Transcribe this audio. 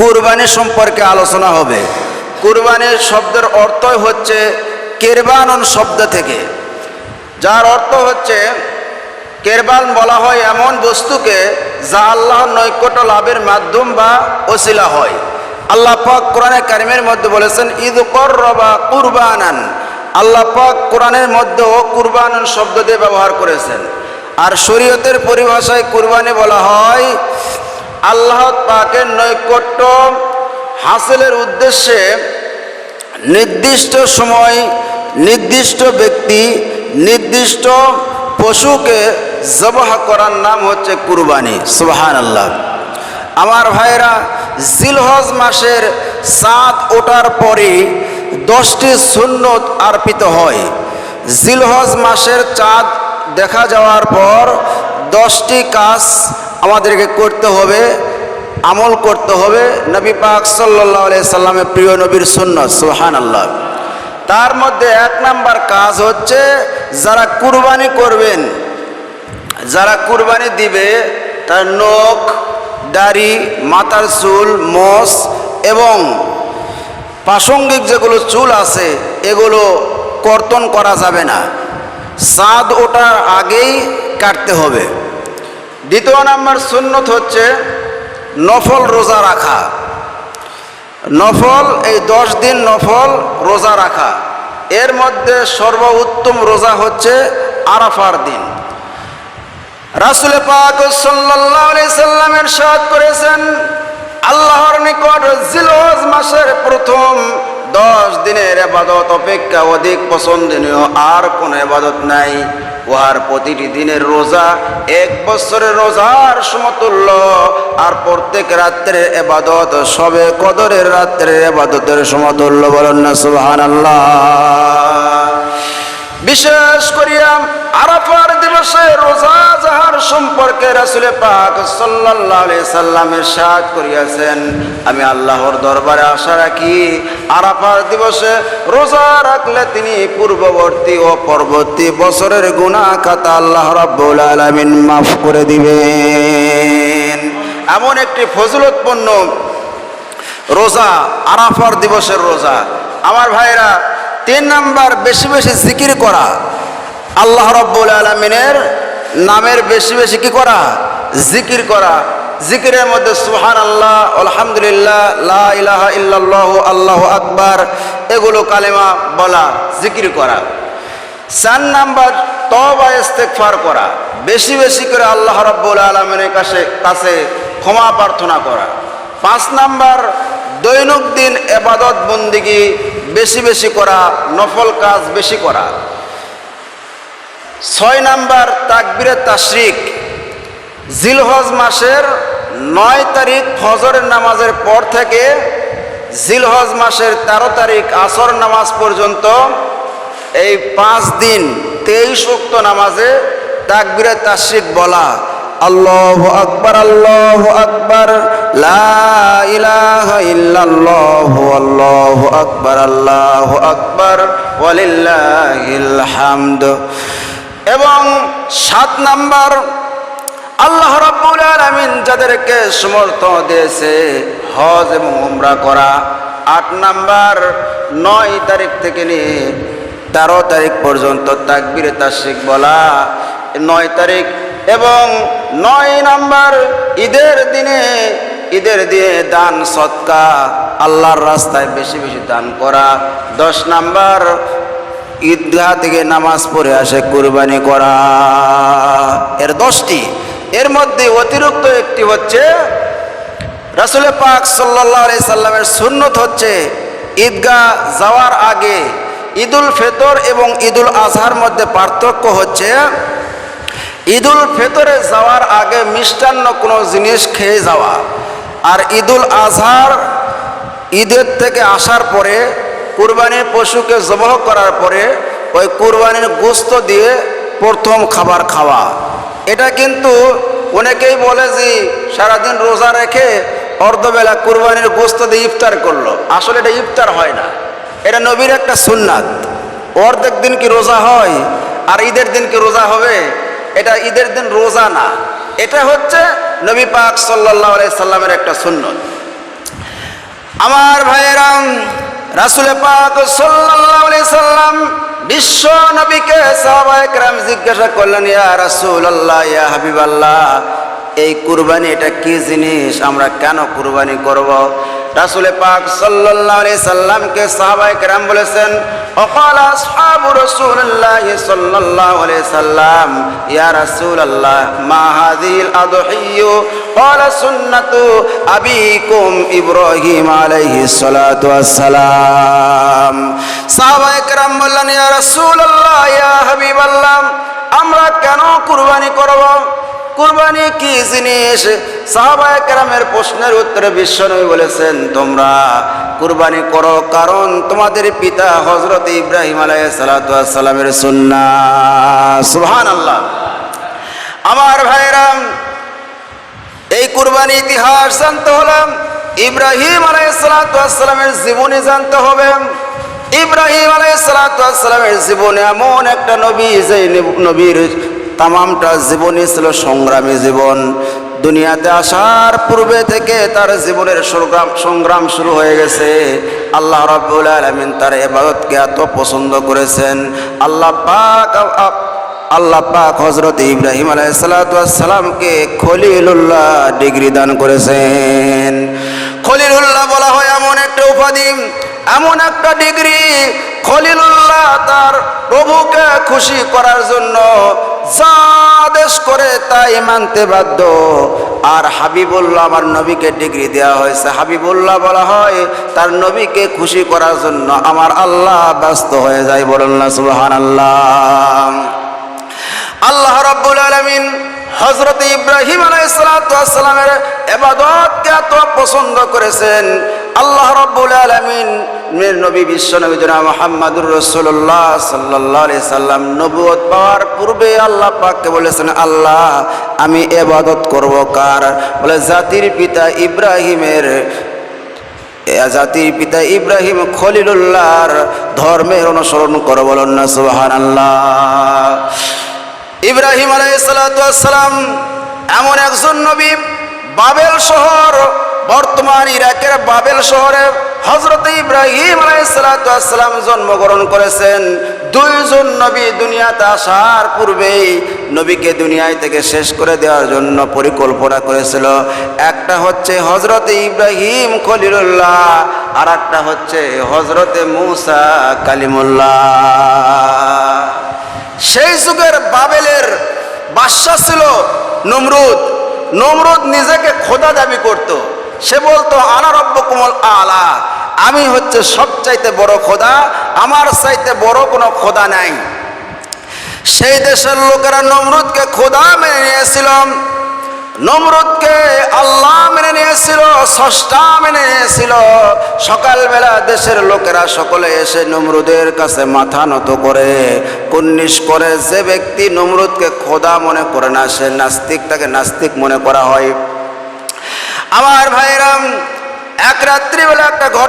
কুরবানি সম্পর্কে আলোচনা হবে। কুরবানির শব্দের অর্থই হচ্ছে কেরবানন শব্দ থেকে। যার অর্থ হচ্ছে, কেরবান বলা হয় এমন বস্তুকে যা আল্লাহর নৈকট্য লাভের মাধ্যম বা ওসিলা হয়। আল্লাহ পাক কোরআনে কারিমের মধ্যে বলেছেন ঈদ কর রবা কুরবানান। আল্লাহ পাক কোরআনের মধ্যেও কুরবানান শব্দ দিয়ে ব্যবহার করেছেন। আর শরীয়তের পরিভাষায় কুরবানি বলা হয় আল্লাহ পাকের নৈকট্য হাসিলের উদ্দেশ্যে নির্দিষ্ট সময় নির্দিষ্ট ব্যক্তি নির্দিষ্ট পশুকে জবাহ করার নাম হচ্ছে কুরবানি। সুবাহান আল্লাহ আমার ভাইরা, জিলহজ মাসের সাত ওঠার পরে দশটি সুন্নত আর্পিত হয়। জিলহজ মাসের চাঁদ দেখা যাওয়ার পর দশটি কাজ আমাদেরকে করতে হবে, আমল করতে হবে। নবী পাক সাল্লাহ সাল্লামের প্রিয় নবীর সুন্নত সুহান আল্লাহ তার মধ্যে এক নাম্বার কাজ হচ্ছে, যারা কুরবানি করবেন, যারা কুরবানি দিবে, তার নখ, দাড়ি, মাথার চুল, মোষ এবং প্রাসঙ্গিক যেগুলো চুল আছে, এগুলো কর্তন করা যাবে না। চাঁদ ওঠার আগেই কাটতে হবে। দ্বিতীয় নাম্বার সুন্নত হচ্ছে নফল রোজা রাখা। নফল, এই দশ দিন নফল রোজা রাখা। এর মধ্যে সর্বোত্তম রোজা হচ্ছে আরাফার দিন। রাসুল পাক সাল্লামের সাথ করেছেন, আল্লাহর নিকট জিলহজ মাসের প্রথম দশ দিনের এবাদত অপেক্ষা অধিক পছন্দনীয়, আর কোনো এবাদত নাই। উহার প্রতিটি দিনের রোজা এক বছরের রোজার সমতুল্য। আর প্রত্যেক রাত্রের এবাদত সবে কদরের রাত্রের এবাদতের সমতুল্য বলেন না সুবহান বিশেষ করিয়া আরাফার দিবসে রোজা যাহার সম্পর্কে রাসুলে পাক আলাইহি সাল্লামের সাথ করিয়াছেন। আমি আল্লাহর দরবারে আশা রাখি, আরাফার দিবসে রোজা রাখলে তিনি পূর্ববর্তী ও পরবর্তী বছরের গুনাহ খাতা আল্লাহ রাব্বুল আলামিন মাফ করে দিবেন। এমন একটি ফজিলতপূর্ণ রোজা, আরাফার দিবসের রোজা। আমার ভাইরা তিন নাম্বার বেশি বেশি জিকির করা। আল্লাহ রব্বুল আলমিনের নামের বেশি বেশি কি করা? জিকির করা। জিকিরের মধ্যে সুহান আল্লাহ আলহামদুলিল্লাহ, লা আল্লাহ আকবার, এগুলো কালেমা বলা, জিকির করা। চার নাম্বার তবা ইস্তেকফার করা। বেশি বেশি করে আল্লাহ রব্বুল আলমিনের কাছে কাছে ক্ষমা প্রার্থনা করা। পাঁচ নাম্বার দৈনন্দিন এবাদত বন্দিগি বেশি বেশি করা, নফল কাজ বেশি করা। ছয় নাম্বার তাকবিরে তাশরিক। জিলহজ মাসের নয় তারিখ ফজরের নামাজের পর থেকে জিলহজ মাসের ১৩ তারিখ আসর নামাজ পর্যন্ত এই পাঁচ দিন তেইশ উক্ত নামাজে তাকবিরে তাশরিক বলা। আল্লাহ আকবার আল্লাহ আকবার। লা ইলাহা ইল্লাল্লাহ আল্লাহু আকবার আল্লাহু আকবার, ওয়ালিল্লাহিল হামদ। এবং সাত নাম্বার, আল্লাহ রাব্বুল আলামিন যাদেরকে সমর্থন দিয়েছে হজ এবং উমরা করা। আট নাম্বার, নয় তারিখ থেকে নিয়ে তেরো তারিখ পর্যন্ত তাকবিরে তাশরিক বলা নয় তারিখ। এবং নয় নাম্বার, ঈদের দিনে ঈদের দিয়ে দান সৎকা, আল্লাহর রাস্তায় বেশি বেশি দান করা। দশ নাম্বার, ঈদগাহ থেকে নামাজ পড়ে আসে কুরবানি করা। এর দশটি। এর মধ্যে অতিরিক্ত একটি হচ্ছে রাসুল পাক সাল্লাহ সাল্লামের সুন্নত হচ্ছে, ঈদগাহ যাওয়ার আগে ঈদুল ফেতর এবং ঈদুল আজহার মধ্যে পার্থক্য হচ্ছে, ঈদুল ফেতরে যাওয়ার আগে মিষ্টান্ন কোনো জিনিস খেয়ে যাওয়া। আর ঈদুল আজহার ঈদের থেকে আসার পরে কুরবানির পশুকে জবহ করার পরে ওই কুরবানির গোস্ত দিয়ে প্রথম খাবার খাওয়া। এটা কিন্তু অনেকেই বলে যে সারাদিন রোজা রেখে অর্ধবেলা কুরবানির গোস্ত দিয়ে ইফতার করল। আসলে এটা ইফতার হয় না। এটা নবীর একটা সুন্নাত। অর্ধেক দিন কি রোজা হয় আর ঈদের দিন কি রোজা হবে? এটা ঈদের দিন রোজা না। এটা হচ্ছে নবী পাক সাল্লাহ সাল্লামের একটা সুন্নত। আমার ভাইয়েরাম, রাসুল পাক আলাইহি সাল্লাম বিশ্ব নবীকে সাহাবায়ে কেরাম জিজ্ঞাসা করলেন, ইয়া রাসূলুল্লাহ, ইয়া হাবিবাল্লাহ এই কুরবানি এটা কি জিনিস আমরা কেন কুরবানি করব রাসুল পাক সাল্লাল্লাহু আলাইহি সাল্লামকে সাহাবায়ে কেরাম বলেছেন وقال أصحاب رسول الله صلى الله عليه وسلم يا رسول الله ما هذه الأضحية قال سنة أبيكم إبراهيم عليه الصلاة والسلام সাহাবা একরাম বললেন ইয়া রাসূলুল্লাহ ইয়া হাবিবাল্লাহ আমরা কেন কুরবানি করব কুরবানি কি জিনিস? সাহাবা একরামের প্রশ্নের উত্তরে বিশ্বনবী বলেছেন, তোমরা কুরবানি করো কারণ তোমাদের পিতা হজরত ইব্রাহিম আলাইসালামের সুন্না সুহান আল্লাহ আমার ভাইরাম এই কুরবানি ইতিহাস জানতে হলাম ইব্রাহিম আলাইসালামের জীবনী জানতে হবে। ইব্রাহিম আলাইসালামের জীবনে এমন একটা নবী যে নবীর তামামটা জীবনই ছিল সংগ্রামী জীবন। দুনিয়াতে আসার পূর্বে থেকে তার জীবনের সংগ্রাম সংগ্রাম শুরু হয়ে গেছে। আল্লাহ রাব্বুল আলামিন তার ইবাদতকে এত পছন্দ করেছেন। আল্লাহ পাক আল্লাহ পাক হজরত ইব্রাহিম আলাইসালামকে খলিলুল্লাহ ডিগ্রি দান করেছেন। খলিলুল্লাহ বলা হয় এমন একটা উপাধি। এমন একটা ডিগ্রি খলিলুল্লাহ তার প্রভুকে খুশি করার জন্য যা আদেশ করে তাই মানতে বাধ্য। আর হাবিবুল্লাহ আমার নবীকে ডিগ্রি দেওয়া হয়েছে। হাবিবুল্লাহ বলা হয়, তার নবীকে খুশি করার জন্য আমার আল্লাহ ব্যস্ত হয়ে যায় বলুন না সুবহান আল্লাহ আল্লাহ রাব্বুল আলামিন হজরত ইব্রাহিম আলাইসালামের এবাদতকে এত পছন্দ করেছেন? আল্লাহ রব্বুল আলমিন নবী বিশ্ব নবী জনা মোহাম্মদুর রসুল্লাহ সাল্লাহ সাল্লাম নবুয়ত পাওয়ার পূর্বে আল্লাহ পাককে বলেছেন, আল্লাহ, আমি এবাদত করব কার? বলে, জাতির পিতা ইব্রাহিমের জাতির পিতা ইব্রাহিম খলিলুল্লাহর ধর্মের অনুসরণ করো বলুন না সুবাহান আল্লাহ ইব্রাহিম আলাইসালাম এমন একজন নবী বাবেল শহর বর্তমান ইরাকের বাবেল শহরে হজরত ইব্রাহিম আলাইসালাম জন্মগ্রহণ করেছেন। দুইজন নবী দুনিয়াতে আসার পূর্বেই নবীকে দুনিয়ায় থেকে শেষ করে দেওয়ার জন্য পরিকল্পনা করেছিল। একটা হচ্ছে হজরত ইব্রাহিম খলিলুল্লাহ আর একটা হচ্ছে হজরতে মুসা কালিমুল্লাহ। সেই যুগের বাবেলের বাদশাহ ছিল নমরুদ। নমরুদ নিজেকে খোদা দাবি করত। সে বলতো, আনা রব্য কোমল আলা। আমি হচ্ছে সবচাইতে বড় খোদা, আমার চাইতে বড় কোনো খোদা নাই। সেই দেশের লোকেরা নমরুদকে খোদা মেনে নিয়েছিলাম নমরুদকে আল্লাহ মেনে নিয়েছিল ষষ্ঠা মেনে নিয়েছিল। সকালবেলা দেশের লোকেরা সকলে এসে নমরুদের কাছে মাথা নত করে কুন্নিস করে যে ব্যক্তি নমরুদকে খোদা মনে করে না, সে নাস্তিক তাকে নাস্তিক মনে করা হয়। আমার ভাইরাম এক রাত্রিবেলা একটা ঘটনা